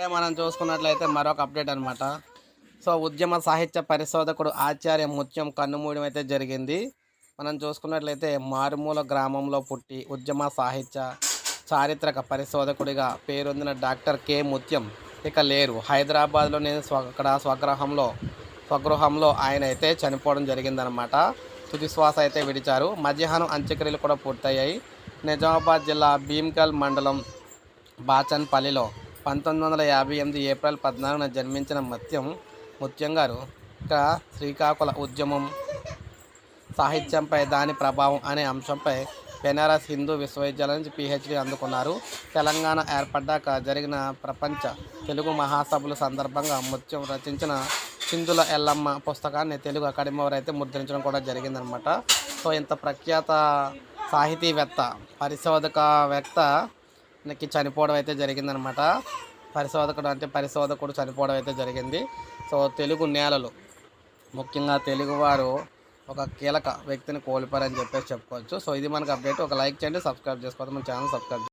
ఇప్పుడే మనం చూసుకున్నట్లయితే మరొక అప్డేట్ అనమాట సో ఉద్యమ సాహిత్య పరిశోధకుడు ఆచార్య ముత్యం కన్నుమూయడం అయితే జరిగింది. మనం చూసుకున్నట్లయితే మారుమూల గ్రామంలో పుట్టి ఉద్యమ సాహిత్య చారిత్రక పరిశోధకుడిగా పేరొందిన డాక్టర్ కె ముత్యం ఇక లేరు. హైదరాబాద్లోని స్వ అక్కడ స్వగృహంలో స్వగృహంలో ఆయన అయితే చనిపోవడం జరిగిందనమాట తుది శ్వాస అయితే విడిచారు. మధ్యాహ్నం అంత్యక్రియలు కూడా పూర్తయ్యాయి. నిజామాబాద్ జిల్లా భీమ్కల్ మండలం బాచన్పల్లిలో పంతొమ్మిది వందల యాభై ఎనిమిది ఏప్రిల్ పద్నాలుగున జన్మించిన ముత్యం ముత్యం గారు ఇక శ్రీకాకుళ ఉద్యమం సాహిత్యంపై దాని ప్రభావం అనే అంశంపై బెనారస్ హిందూ విశ్వవిద్యాలయం నుంచి పిహెచ్డి అందుకున్నారు. తెలంగాణ ఏర్పడ్డాక జరిగిన ప్రపంచ తెలుగు మహాసభల సందర్భంగా ముత్యం రచించిన సింధుల ఎల్లమ్మ పుస్తకాన్ని తెలుగు అకాడమీ వారు అయితే ముద్రించడం కూడా జరిగిందనమాట. సో ఇంత ప్రఖ్యాత సాహితీవేత్త పరిశోధకవేత్తకి చనిపోవడం అయితే జరిగిందనమాట. పరిశోధకుడు అంటే పరిశోధకుడు చనిపోవడం అయితే జరిగింది. సో తెలుగు నేలలు ముఖ్యంగా తెలుగువారు ఒక కీలక వ్యక్తిని కోల్పోయారని చెప్పేసి చెప్పుకోవచ్చు. సో ఇది మనకు అప్డేట్. ఒక లైక్ చేయండి సబ్స్క్రైబ్ చేసుకోవద్దు. మన ఛానల్ సబ్స్క్రైబ్